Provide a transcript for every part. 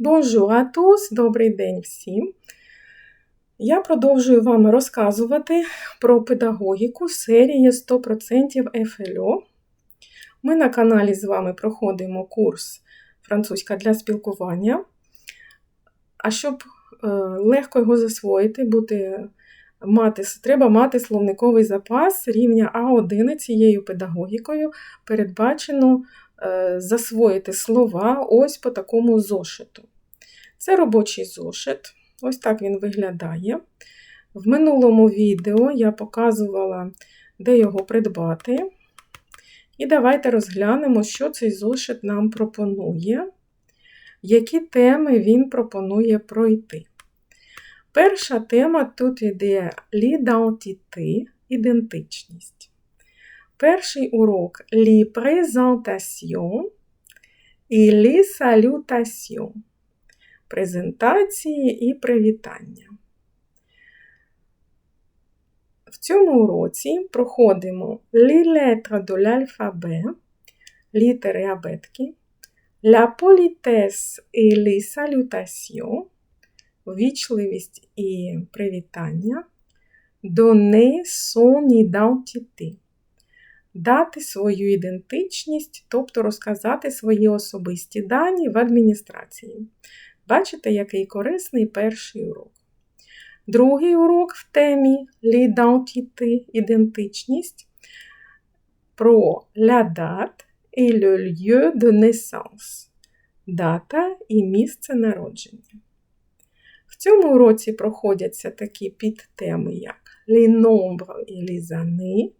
Bonjour à добрий день всім. Я продовжую вам розказувати про педагогіку серії 100% ФЛО. Ми на каналі з вами проходимо курс Французька для спілкування. А щоб е, легко його засвоїти, бути, мати, треба мати словниковий запас рівня А1 цією педагогікою, передбачено засвоїти слова ось по такому зошиту. Це робочий зошит, ось так він виглядає. В минулому відео я показувала, де його придбати. І давайте розглянемо, що цей зошит нам пропонує, які теми він пропонує пройти. Перша тема тут іде l'identité, ідентичність. Перший урок les présentations і les salutations. Презентації і привітання. В цьому уроці проходимо les lettres de l'alphabet, літери абетки, la politesse et les salutations, вічливість і привітання, donner son identité, дати свою ідентичність, тобто розказати свої особисті дані в адміністрації. Бачите, який корисний перший урок. Другий урок в темі l'identité, ідентичність про la date et le дата і місце народження. В цьому уроці проходяться такі підтеми, як les les années,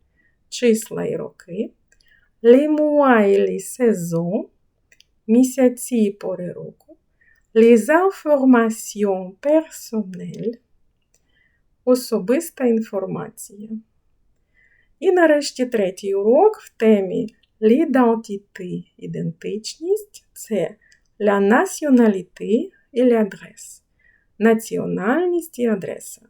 числа і роки, les mois et місяці і пори року, les informations особиста інформація. І нарешті третій урок в темі l'identité, ідентичність це la nationalité і l'adresse, національність і адреса.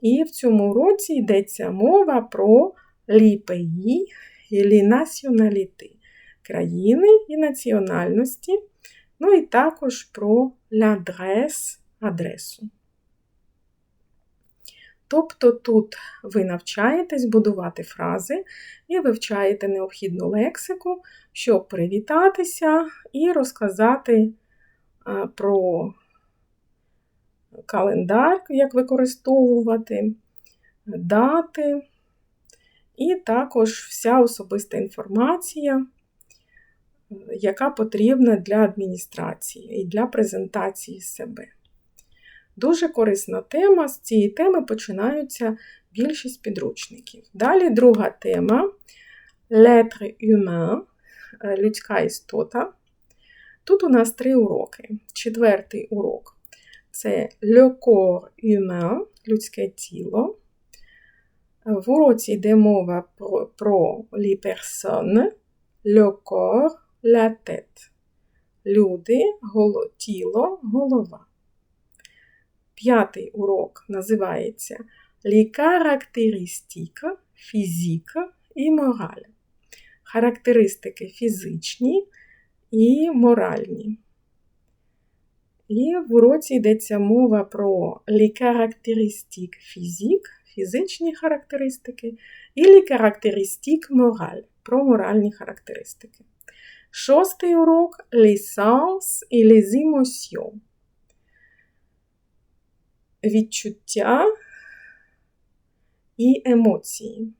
І в цьому уроці йдеться мова про les pays і nationalités, країни і національності, ну і також про l'adresse, адресу. Тобто тут ви навчаєтесь будувати фрази і вивчаєте необхідну лексику, щоб привітатися і розказати про календар, як використовувати, дати, і також вся особиста інформація, яка потрібна для адміністрації і для презентації себе. Дуже корисна тема. З цієї теми починаються більшість підручників. Далі друга тема l'être humain, людська істота. Тут у нас три уроки. Четвертий урок це le corps humain, людське тіло. В уроці йде мова про, les personnes, le corps, la tête. Люди, голо, тіло, голова. П'ятий урок називається Les caractéristiques physiques і мораль. Характеристики фізичні і моральні. І в уроці йдеться мова про les caractéristiques physiques, фізичні характеристики, і caractéristiques morales, про моральні характеристики. Шостий урок sens і émotions відчуття і емоції.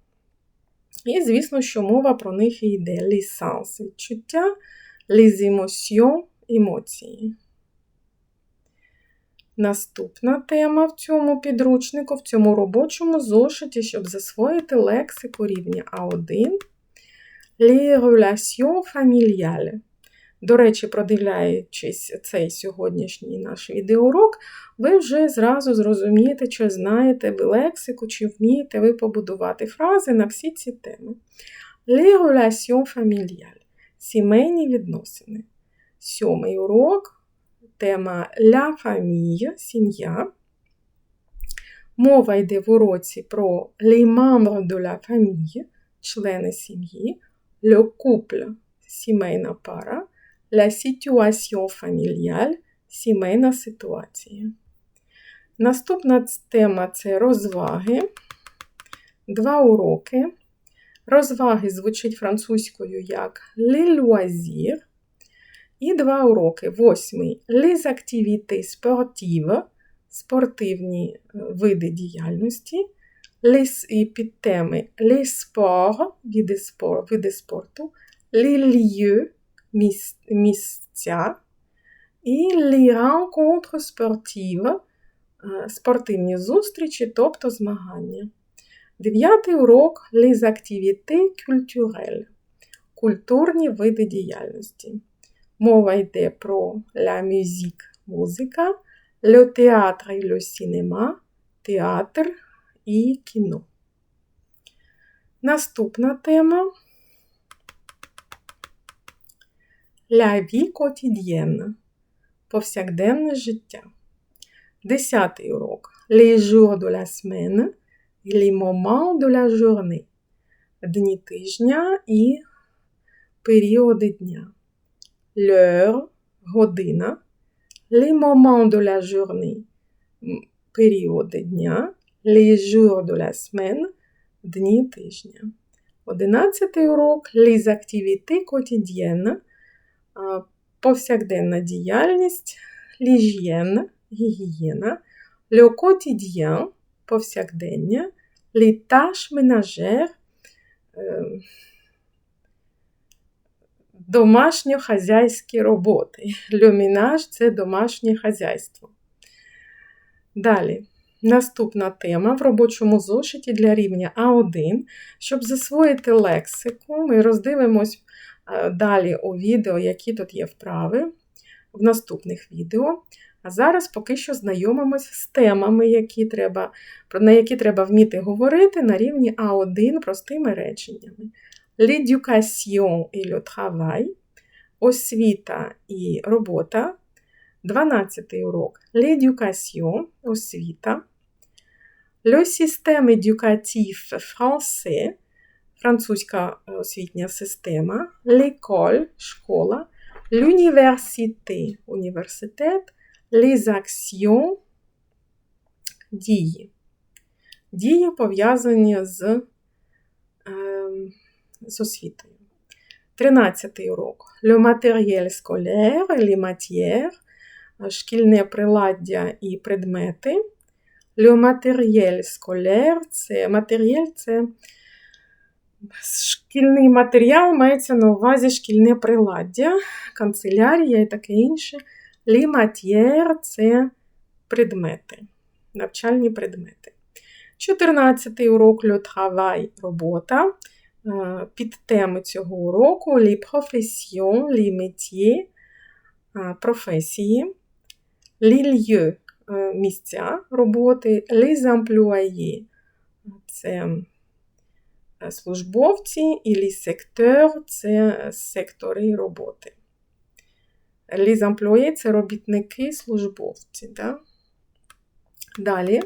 І, звісно, що мова про них і йде лісанс відчуття, лізімосьйон емоції. Наступна тема в цьому підручнику, в цьому робочому зошиті, щоб засвоїти лексику рівня А1 Les relations. До речі, продивляючись цей сьогоднішній наш відеоурок, ви вже зразу зрозумієте, чи знаєте ви лексику, чи вмієте ви побудувати фрази на всі ці теми. Les relations сімейні відносини. Сьомий урок, тема La famille, сім'я. Мова йде в уроці про les membres de la famille, члени сім'ї, le couple, сімейна пара. la situation familiale, сімейна ситуація. Наступна тема це розваги. Два уроки. Розваги звучить французькою як les loisirs. І два уроки. Восьмий les activités sportives, спортивні е, види діяльності. Les, і підтеми les sports, види, спор, види спорту, les lieux, місця, і les rencontres sportives, е, спортивні зустрічі, тобто змагання. Дев'ятий урок les activités culturelles, культурні види діяльності. Мова йде про la musique, музика, le théâtre і le cinéma, театр і кіно. Наступна тема La vie quotidienne повсякденне життя. Десятий урок Les jours de la semaine і les moments de la journée. Дні тижня і періоди дня. L'heure година. Les moments de la journée періоди дня. Les jours de la semaine дні тижня. Одинадцятий урок Les activités quotidiennes повсякденна діяльність, l'hygiène, гігієна, le quotidien повсякдення, les tâches ménagères домашньохазяйські роботи. Люмінаж це домашнє хазяйство. Далі. Наступна тема в робочому зошиті для рівня А1. Щоб засвоїти лексику, ми роздивимось Е, далі у відео, які тут є вправи, в наступних відео. А зараз поки що знайомимось з темами, які треба, на які треба вміти говорити на рівні А1 простими реченнями. L'éducation et le travail, освіта і робота. 12 урок. L'éducation, освіта. Le système éducatif français французька освітня система, l'école – школа, l'université – університет, les actions – дії. Дії пов'язані з, е, з освітою. Тринадцятий урок. Le matériel scolaire, les matières, шкільне приладдя і предмети. Le matériel scolaire – це матеріаль це Шкільний матеріал мається на увазі шкільне приладдя, канцелярія і таке інше. Ліматьєр це предмети, навчальні предмети. 14 урок Le travail – робота. Е, під теми цього уроку les professions, les métiers, е, професії, les lieux – місця роботи, les employés – це службовці, і сектор це сектори роботи. Les employés – це робітники, службовці. Да? Далі.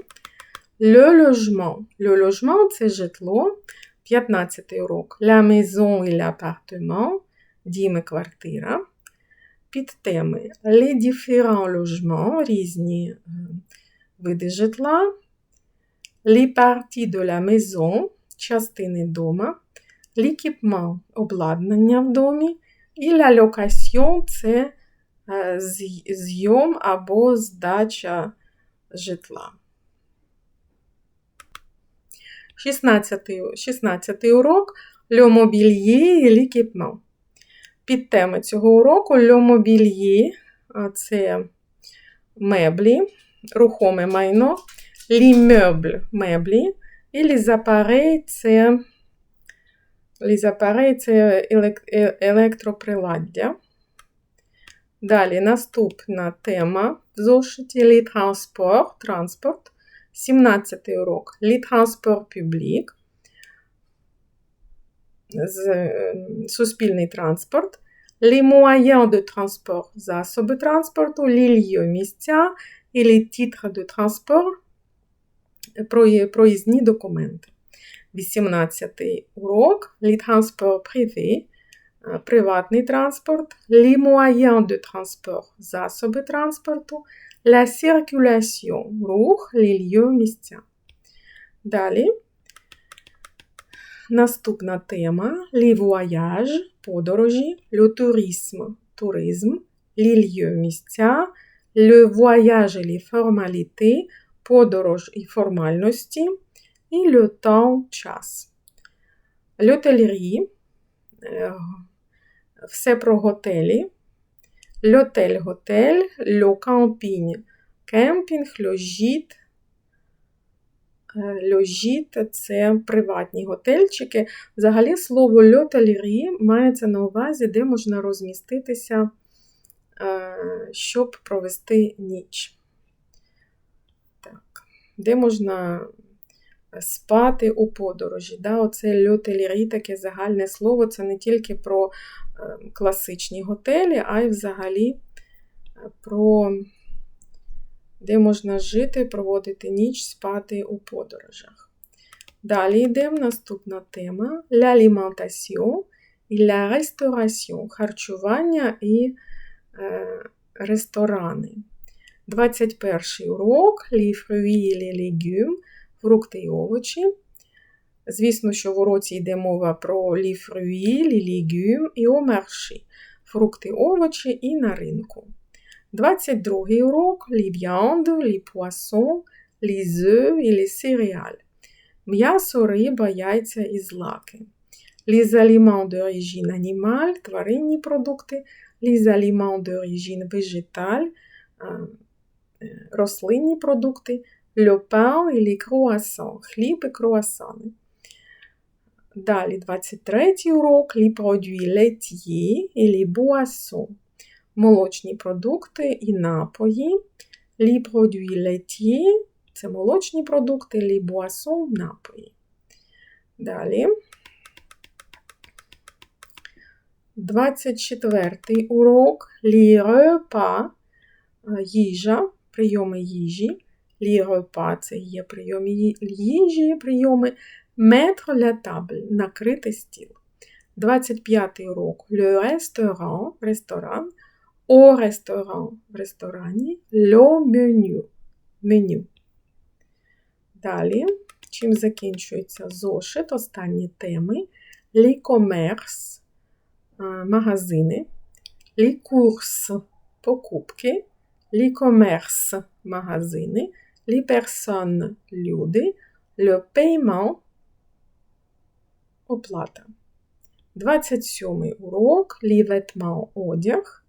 Le logement. Le logement – це житло. 15 урок. La maison et l'appartement. Дім і квартира. Підтеми. Les différents logements. Різні види житла. Les parties de la maison частини дома, l'equipement – обладнання в домі, і la location – це е, зйом або здача житла. 16 16 урок і l'équipement. Під теми цього уроку mobilier – це меблі, рухоме майно, l'immeuble – меблі, і appareils – це appareils – це електроприладдя. Далі наступна тема в зошиті les transport, транспорт. 17 урок. Les transport public. Суспільний транспорт. Les moyens de transport – засоби транспорту, les – місця, і les titres de transport. Проїзні документи. 18 урок. Літранспорт приві, е, приватний транспорт, les moyens de transport – засоби транспорту, la circulation – рух, lieux – місця. Далі наступна тема les voyages – подорожі, le tourisme – туризм, les lieux – місця, le voyage et les formalités – подорож і формальності, і le temps – час. L'hôtellerie е, – все про готелі, l'hôtel – готель, le camping – кемпінг, Е, Льожіт це приватні готельчики. Взагалі, слово льотелірі мається на увазі, де можна розміститися, е, щоб провести ніч. Так. Де можна спати у подорожі. Да? Оце льотелірі, таке загальне слово, це не тільки про е, класичні готелі, а й взагалі про де можна жити, проводити ніч, спати у подорожах. Далі йдемо наступна тема: l'alimentation і la restauration, харчування і е, ресторани. 21 урок les fruits фрукти і овочі. Звісно, що в уроці йде мова про les légumes і marché, фрукти, овочі і на ринку. 22 урок viandes, les poissons, les œufs et les céréales. М'ясо, риба, яйця і злаки. Les aliments d'origine animale, тваринні продукти, les aliments d'origine végétale, рослинні продукти, le pain et les croissants, хліб і круасани. Далі 23 урок, les produits laitiers et les boissons молочні продукти і напої, лі продуї леті це молочні продукти, лі буасон напої. Далі. 24 урок лі репа їжа, прийоми їжі. Лі репа це є прийоми їжі, прийоми метро ля табль, накрити стіл. 25 урок. Le restaurant, ресторан. Au restaurant в ресторані, le menu. меню. Далі, чим закінчується зошит, останні теми, les commerce, магазини, courses, покупки, commerce, магазини, les personnes, люди, le paiement, оплата. 27 урок, vêtements, одяг,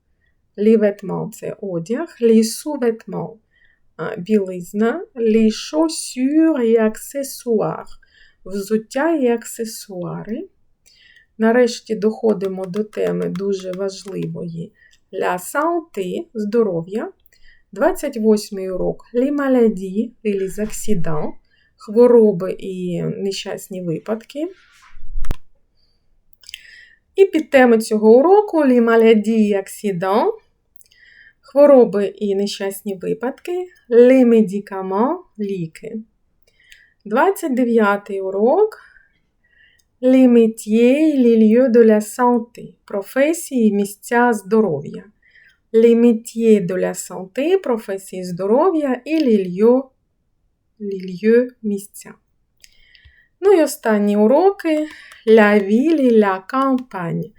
vêtements – це одяг, sous-vêtements – білизна, chaussures і accessoires – взуття і аксесуари. Нарешті доходимо до теми дуже важливої la santé – здоров'я. 28 урок les maladies і les accidents – хвороби і нещасні випадки. І під теми цього уроку les maladies і accidents хвороби і нещасні випадки, les médicaments – ліки. 29 урок. Les métiers et les lieux de la santé. Професії і місця здоров'я. Les de la santé, професії здоров'я і lieux місця. Ну і останні уроки La ville la campagne.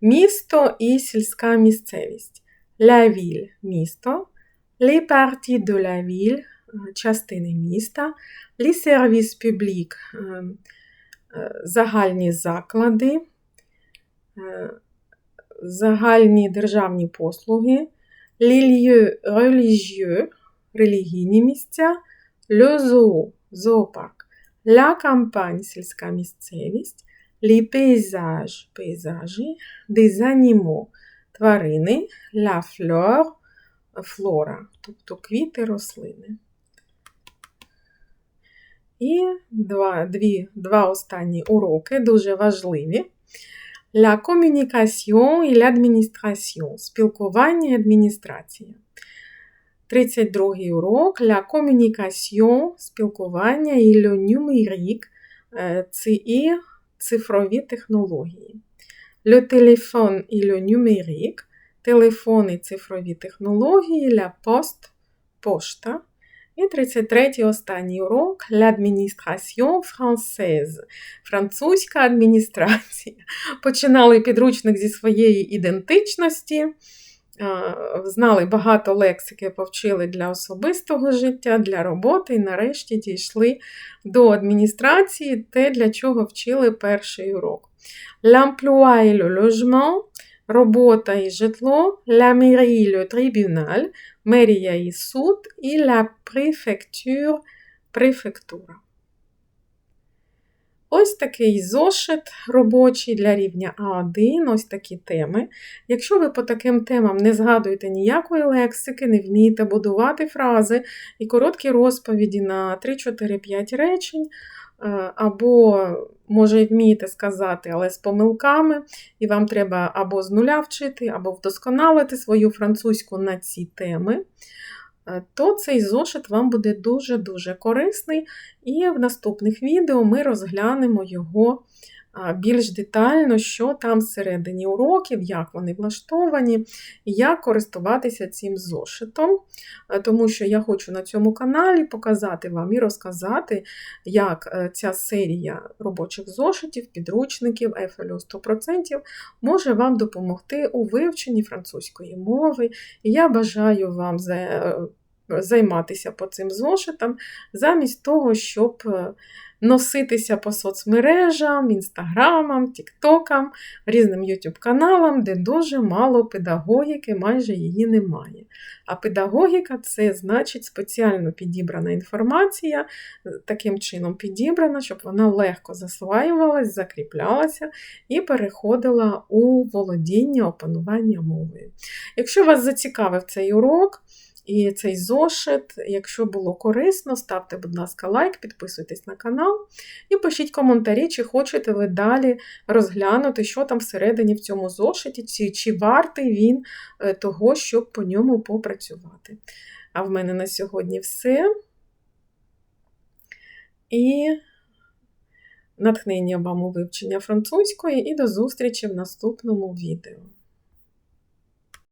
Місто і сільська місцевість la ville – місто, les parties de la ville – частини міста, les services publics – загальні заклади, загальні державні послуги, lieux religieux – релігійні місця, le зоопарк, la campagne – сільська місцевість, les paysages – пейзажі, des animaux – тварини, ля флор, флора, тобто квіти рослини. І два дві, два останні уроки дуже важливі. La communication і l'administration спілкування і адміністрація. 32 урок La communication спілкування і le numérique – це і цифрові технології. le téléphone et le numérique, телефон і цифрові технології, la poste, пошта. І 33-й останній урок L'administration française, французька адміністрація. Починали підручник зі своєї ідентичності, знали багато лексики, повчили для особистого життя, для роботи, і нарешті дійшли до адміністрації, те, для чого вчили перший урок. L'emploi et le logement, робота і житло, la mairie, le tribunal, мерія і суд, і la préfecture, префектура. Ось такий зошит робочий для рівня А1, ось такі теми. Якщо ви по таким темам не згадуєте ніякої лексики, не вмієте будувати фрази і короткі розповіді на 3-4-5 речень, е, або, може, вмієте сказати, але з помилками, і вам треба або з нуля вчити, або вдосконалити свою французьку на ці теми. Е, то цей зошит вам буде дуже-дуже корисний, і в наступних відео ми розглянемо його більш детально, що там всередині уроків, як вони влаштовані, як користуватися цим зошитом. Е, тому що я хочу на цьому каналі показати вам і розказати, як е, ця серія робочих зошитів, підручників FLO 100% може вам допомогти у вивченні французької мови. Я бажаю вам займатися по цим зошитам, замість того, щоб е, носитися по соцмережам, інстаграмам, тіктокам, різним YouTube каналам, де дуже мало педагогіки, майже її немає. А педагогіка це значить спеціально підібрана інформація, е, таким чином підібрана, щоб вона легко засваювалась, закріплялася і переходила у володіння, опанування мовою. Якщо вас зацікавив цей урок, і цей зошит, якщо було корисно, ставте, будь ласка, лайк, підписуйтесь на канал і пишіть коментарі, чи хочете ви далі розглянути, що там всередині в цьому зошиті, чи, чи вартий він е, того, щоб по ньому попрацювати. А в мене на сьогодні все. І натхнення вам у вивчення французької, і до зустрічі в наступному відео.